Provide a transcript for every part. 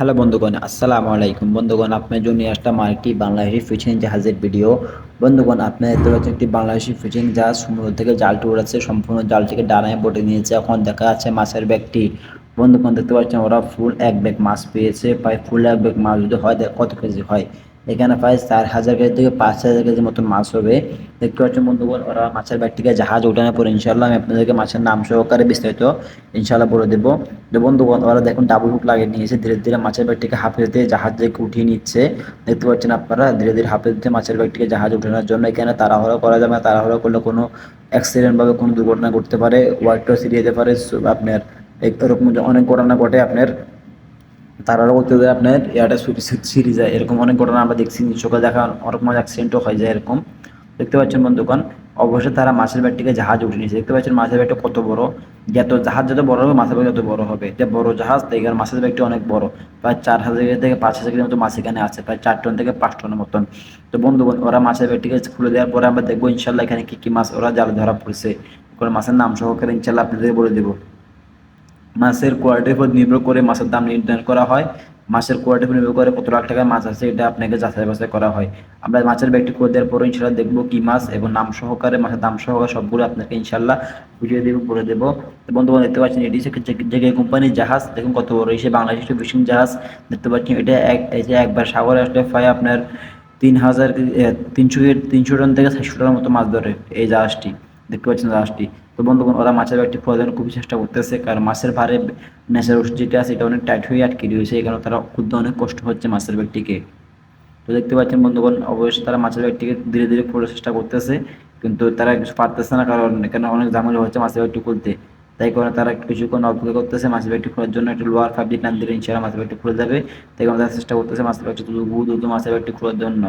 Hello বন্ধুগণ, আসসালামু আলাইকুম। বন্ধুগণ, আপনার জন্য নিয়ে আসলাম আরেকটি বাংলাদেশি ফিশিং জাহাজের ভিডিও বন্ধুগণ, আপনার দেখতে পাচ্ছেন একটি বাংলাদেশি ফিশিং জাহাজ। সমুদ্র থেকে জালটি উড়াচ্ছে সম্পূর্ণ জালটিকে ডানায় বটে নিয়েছে। এখন দেখা যাচ্ছে মাছের ব্যাগটি। বন্ধুগণ, দেখতে পাচ্ছেন ওরা ফুল এক ব্যাগ মাছ পেয়েছে। প্রায় ফুল এক ব্যাগ মাছ যদি হয় কত কেজি হয়। এখানে প্রায় চার হাজার কেজি থেকে পাঁচ হাজার কেজির মতন মাছ হবে। দেখতে পাচ্ছেন বন্ধুগণ, ওরা মাছের ব্যাগটিকে জাহাজ উঠানোর পর ইনশাল্লাহ আমি আপনাদেরকে মাছের নাম সহকারে বিস্তারিত ইনশাল্লাহ বলে দেবো। তো বন্ধুগণ, ওরা দেখুন ডাবল হুক লাগিয়ে নিয়েছে। ধীরে ধীরে মাছের ব্যাগটিকে হাফে দিয়ে জাহাজ থেকে উঠিয়ে নিচ্ছে। দেখতে পাচ্ছেন আপনারা, ধীরে ধীরে হাফে দিতে মাছের ব্যাগটিকে জাহাজ উঠানোর জন্য এখানে তাড়াহুড়ো করা যাবে না। তাড়াহুড়ো করলে কোনো অ্যাক্সিডেন্ট ভাবে কোনো দুর্ঘটনা ঘটতে পারে ওয়াইটও ছিঁড়ে যেতে পারে। আপনার এরকম অনেক ঘটনা ঘটে আপনার। তারাও বলতে যায় আপনার এয়ারটা ছিঁড়ে যায় এরকম অনেক ঘটনা আমরা দেখছি চোখে দেখা অনেক সময় অ্যাক্সিডেন্টও হয়ে যায় এরকম। দেখতে পাচ্ছেন বন্ধুগণ অবশ্যই তারা মাছের ব্যাটটিকে জাহাজ উঠে নিয়েছে। দেখতে পাচ্ছেন মাছের ব্যাগটা কত বড়? যত জাহাজ যত বড় হবে, মাছের ব্যাগ তত বড় হবে। যে বড় জাহাজ, তাই এখানে মাছের ব্যাগটি অনেক বড়। প্রায় চার হাজার থেকে পাঁচ হাজার মতো মাছ এখানে আছে, প্রায় চার টন থেকে পাঁচ টনের মতন। তো বন্ধুগণ, ওরা মাছের ব্যাগটিকে খুলে দেওয়ার পরে আমরা দেখব ইনশাল্লাহ এখানে কি কি মাছ ওরা জাল ধরা পড়ছে। করে মাছের নাম সহকারে ইনশাল্লাহ আপনাদের বলে দেবো। মাছের কোয়ালিটির উপর নির্ভর করে মাছের দাম নির্ধারণ করা হয়। মাছের কোয়ালিটির উপর নির্ভর করে কত লাখ টাকার মাছ আছে, এটা আপনাকে যাচাই বাছাই করা হয়। আমরা মাছের ব্যাগটি করে দেওয়ার পরে ইনশাল্লাহ দেখব কি মাছ এবং নাম সহকারে, মাছের দাম সহকারে সবগুলো আপনাকে ইনশাল্লাহ বুঝিয়ে দেবো, বলে দেবো। বন্ধুগণ, দেখতে পাচ্ছেন এটি যে কোম্পানির জাহাজ, দেখুন কত বড় এসে বাংলাদেশ ফিশিং জাহাজ, দেখতে পাচ্ছেন এটা এক, এই যে একবার সাগরে আসলে প্রায় আপনার তিন হাজার তিনশো তিনশো টন থেকে চারশো টনের মতো মাছ ধরে এই জাহাজটি, দেখতে পাচ্ছেন জাহাজটি। তো বন্ধুগণ, ওরা মাছের ব্যাগটি প্রয়োজন খুবই চেষ্টা করতেছে, কারণ মাছের ভারে নেশার ওষুধ যেটা আছে, এটা অনেক টাইট হয়ে আটকে রয়েছে, এই কারণে তারা ক্ষুদ্র অনেক কষ্ট হচ্ছে মাছের ব্যাগটিকে তো দেখতে পাচ্ছেন বন্ধুগণ, অবশ্যই তারা মাছের ব্যাগটিকে ধীরে ধীরে খোলার চেষ্টা করতেছে, কিন্তু তারা কিছু পারতেছে না, কারণ এখানে অনেক ঝামেলা হচ্ছে মাছের ব্যাগটি খুলতে। তাই কারণে তারা কিছুক্ষণ অপেক্ষা করতেছে মাছের ব্যাগটি খোলার জন্য, একটু লোয়ার ফ্যাব্রিক নাম দিলে ইনশাল্লাহ মাছের ব্যাগটি খুলে যাবে। তাই কারণে তারা চেষ্টা করতেছে মাছের ব্যাগটি দ্রুত মাছের ব্যাগটি খোলার জন্য।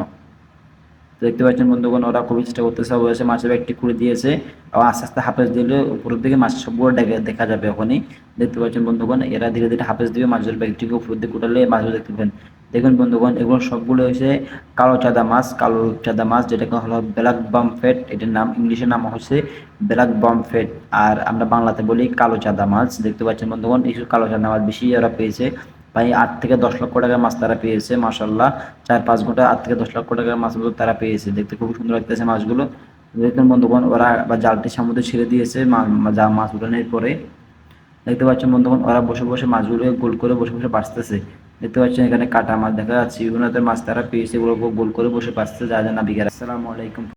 দেখতে পাচ্ছেন বন্ধুগণ, ওরা খুবই চেষ্টা করতেছে অবশ্যই মাছের ব্যাগটি খুলে দিয়েছে। আস্তে আস্তে হাফেজ দিলে উপরের দিকে মাছ সবগুলো দেখা যাবে ওখানেই দেখতে পাচ্ছেন বন্ধুগণ, এরা ধীরে ধীরে হাফেজ দিবে মাছের ব্যাগটিকে উপরের দিকে উঠালে মাছগুলো দেখতে পাবেন। দেখুন বন্ধুগণ, এগুলো সবগুলো হচ্ছে কালো চাঁদা মাছ, কালো চাঁদা মাছ, যেটাকে হলো ব্ল্যাক বাম ফেট এটার নাম ইংলিশের নাম হচ্ছে ব্ল্যাক বাম ফেট আর আমরা বাংলাতে বলি কালো চাঁদা মাছ। দেখতে পাচ্ছেন বন্ধুগণ, এই কালো চাঁদা মাছ বেশি ওরা পেয়েছে। প্রায় আট থেকে দশ লক্ষ টাকার মাছ তারা পেয়েছে মাসাল্লাহ চার পাঁচ ঘণ্টা আট থেকে দশ লক্ষ টাকার মাছগুলো তারা পেয়েছে। দেখতে খুব সুন্দর লাগতেছে মাছগুলো। দেখুন বন্ধুগণ, ওরা বা জালটি সমুদ্রে ছেড়ে দিয়েছে যা মাছ উঠানোর পরে। দেখতে পাচ্ছেন বন্ধুগণ, ওরা বসে বসে মাছগুলো গোল করে বসে বসে বাঁচতেছে। দেখতে পাচ্ছেন এখানে কাটা মাছ দেখা যাচ্ছে। বিভিন্ন মাছ তারা পেয়েছে এগুলো গোল করে বসে বাঁচতে যা যা না বিঘার আসসালামু আলাইকুম।